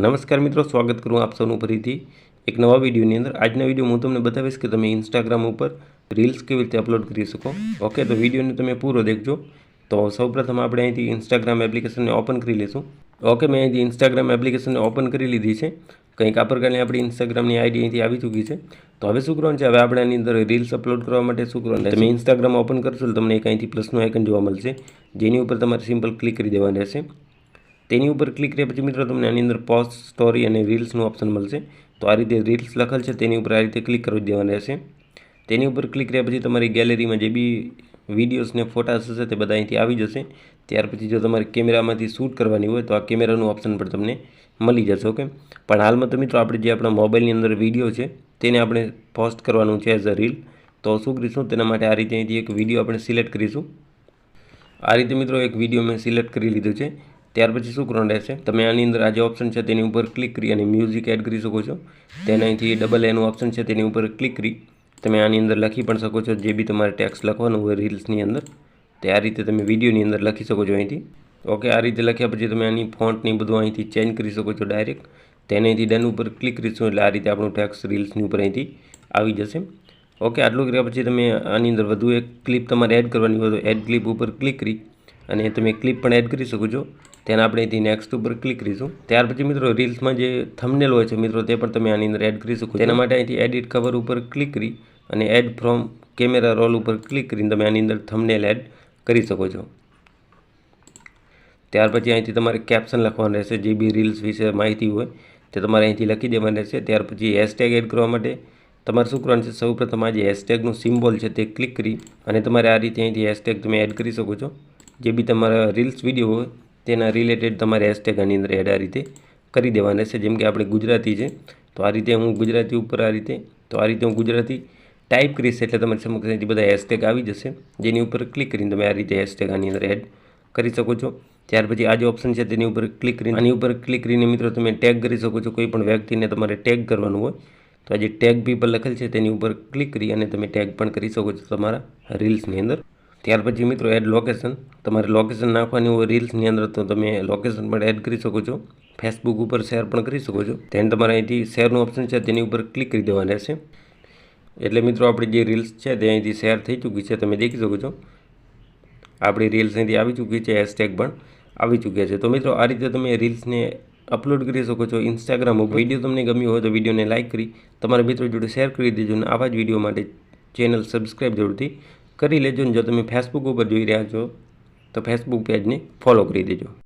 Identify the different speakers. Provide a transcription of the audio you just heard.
Speaker 1: નમસ્કાર મિત્રો, સ્વાગત કરું આપ સૌનું ફરીથી એક નવા વિડીયોની અંદર. આજના વીડિયો હું તમને બતાવીશ કે તમે ઇન્સ્ટાગ્રામ ઉપર રીલ્સ કેવી રીતે અપલોડ કરી શકો. ઓકે તો વિડીયોને તમે પૂરો દેખજો. તો સૌપ્રથમ આપણે અહીંથી ઇન્સ્ટાગ્રામ એપ્લિકેશનને ઓપન કરી લઈશું ઓકે મેં અહીંથી ઇન્સ્ટાગ્રામ એપ્લિકેશનને ઓપન કરી લીધી છે. કંઈક આ પ્રકારની આપણી ઇન્સ્ટાગ્રામની આઈડી અહીંથી આવી ચૂકી છે. તો હવે શું કરવાનું છે? હવે આપણે આની અંદર રીલ્સ અપલોડ કરવા માટે શું કરવાનું તમે ઇન્સ્ટાગ્રામ ઓપન કરશો તમને એક અહીંથી પ્લસનું આઇકન જોવા મળશે, જેની ઉપર તમારે સિમ્પલ ક્લિક કરી દેવાનું રહેશે. તેની ઉપર ક્લિક કર્યા પછી મિત્રો તમને આની અંદર પોસ્ટ સ્ટોરી અને રીલ્સનું ઓપ્શન મળશે. તો આ રીતે રીલ્સ લખેલ છે, તેની ઉપર આ રીતે ક્લિક કરી દેવાના રહેશે. તેની ઉપર ક્લિક કર્યા પછી તમારી ગેલેરીમાં જે બી વિડીયોઝ ને ફોટાસ હશે તે બધા અહીંથી આવી જશે. ત્યાર પછી જો તમારે કેમેરામાંથી શૂટ કરવાની હોય તો આ કેમેરાનું ઓપ્શન પણ તમને મળી જશે ઓકે પણ હાલમાં તો મિત્રો આપણે જે આપણા મોબાઈલની અંદર વીડિયો છે, તેને આપણે પોસ્ટ કરવાનું છે એઝ અ રીલ તો શું કરીશું? તેના માટે આ રીતે અહીંથી એક વીડિયો આપણે સિલેક્ટ કરીશું. આ રીતે મિત્રો એક વીડિયો મેં સિલેક્ટ કરી લીધું છે. ત્યાર પછી શું કરવાનું રહેશે? તમે આની અંદર આ જે ઓપ્શન છે તેની ઉપર ક્લિક કરી અને મ્યુઝિક એડ કરી શકો છો. તેને અહીંથી ડબલ એનું ઓપ્શન છે તેની ઉપર ક્લિક કરી તમે આની અંદર લખી પણ શકો છો. જે બી તમારે ટેક્સ લખવાનું હોય રીલ્સની અંદર, તે આ રીતે તમે વિડીયોની અંદર લખી શકો છો અહીંથી. ઓકે આ રીતે લખ્યા પછી તમે આની ફોન્ટની બધું અહીંથી ચેન્જ કરી શકો છો ડાયરેક્ટ તેને અહીંથી ડન ઉપર ક્લિક કરીશું એટલે આ રીતે આપણું ટેક્સ રીલ્સની ઉપર અહીંથી આવી જશે. ઓકે આટલું કર્યા પછી તમે આની અંદર વધુ એક ક્લિપ તમારે એડ કરવાની હોય તો એડ ક્લિપ ઉપર ક્લિક કરી અને તમે ક્લિપ પણ એડ કરી શકો છો. તેને આપણે અહીંથી નેક્સ્ટ ઉપર ક્લિક કરીશું. ત્યાર પછી મિત્રો રીલ્સમાં જે થમનેલ હોય છે, મિત્રો, તે પણ તમે આની અંદર એડ કરી શકો તેના માટે અહીંથી એડિટ કવર ઉપર ક્લિક કરી અને એડ ફ્રોમ કેમેરા રોલ ઉપર ક્લિક કરીને તમે આની અંદર થમનેલ એડ કરી શકો છો. ત્યાર પછી અહીંથી તમારે કેપ્શન લખવાનું રહેશે, જે બી રીલ્સ વિશે માહિતી હોય, તે તમારે અહીંથી લખી દેવાની રહેશે. ત્યાર પછી હેશટેગ એડ કરવા માટે તમારે શું કરવાનું છે, સૌપ્રથમ આ જે હેશટેગનું સિમ્બોલ છે તે ક્લિક કરી અને તમારે આ રીતે અહીંથી હેશટેગ તમે એડ કરી શકો છો. જે બી તમારા રીલ્સ વીડિયો હોય તેના રિલેટેડ તમારે હેશટેગ આની અંદર એડ આ રીતે કરી દેવાના છે. જેમ કે આપણે ગુજરાતી છે, તો આ રીતે હું ગુજરાતી ઉપર આ રીતે, તો આ રીતે હું ગુજરાતી ટાઈપ કરીશ એટલે તમારી સમક્ષ બધા હેશટેગ આવી જશે. જેની ઉપર ક્લિક કરીને તમે આ રીતે હેશટેગ આની અંદર એડ કરી શકો છો. ત્યાર પછી આ જે ઓપ્શન છે તેની ઉપર ક્લિક કરીને, આની ઉપર ક્લિક કરીને મિત્રો તમે ટેગ કરી શકો છો. કોઈ પણ વ્યક્તિને તમારે ટેગ કરવાનું હોય, તો આ જે ટેગ પીપલ લખેલ છે તેની ઉપર ક્લિક કરી અને તમે ટેગ પણ કરી શકો છો તમારા રીલ્સની અંદર. ત્યાર પછી મિત્રો એડ લોકેશન તમારે લોકેશન નાખવાની હોય રીલ્સની અંદર તો તમે લોકેશન પણ એડ કરી શકો છો. ફેસબુક ઉપર શેર પણ કરી શકો છો. તેને તમારે અહીંથી શેરનું ઓપ્શન છે, તેની ઉપર ક્લિક કરી દેવાનું રહેશે. એટલે મિત્રો આપણી જે રીલ્સ છે, તે અહીંથી શેર થઈ ચૂકી છે. તમે દેખી શકો છો. આપણી રીલ્સ અહીંથી આવી ચૂકી છે હેશટેગ પણ આવી ચૂક્યા છે. તો મિત્રો આ રીતે તમે રીલ્સને અપલોડ કરી શકો છો ઇન્સ્ટાગ્રામ ઉપર. વીડિયો તમને ગમ્યો હોય તો વિડીયોને લાઇક કરી. તમારા મિત્રો જોડે શેર કરી દેજો અને આવા જ વીડિયો માટે ચેનલ સબસ્ક્રાઈબ જરૂરથી કરી લેજો ને જો તમે ફેસબુક ઉપર જોઈ રહ્યા છો, તો ફેસબુક પેજને ફોલો કરી દેજો.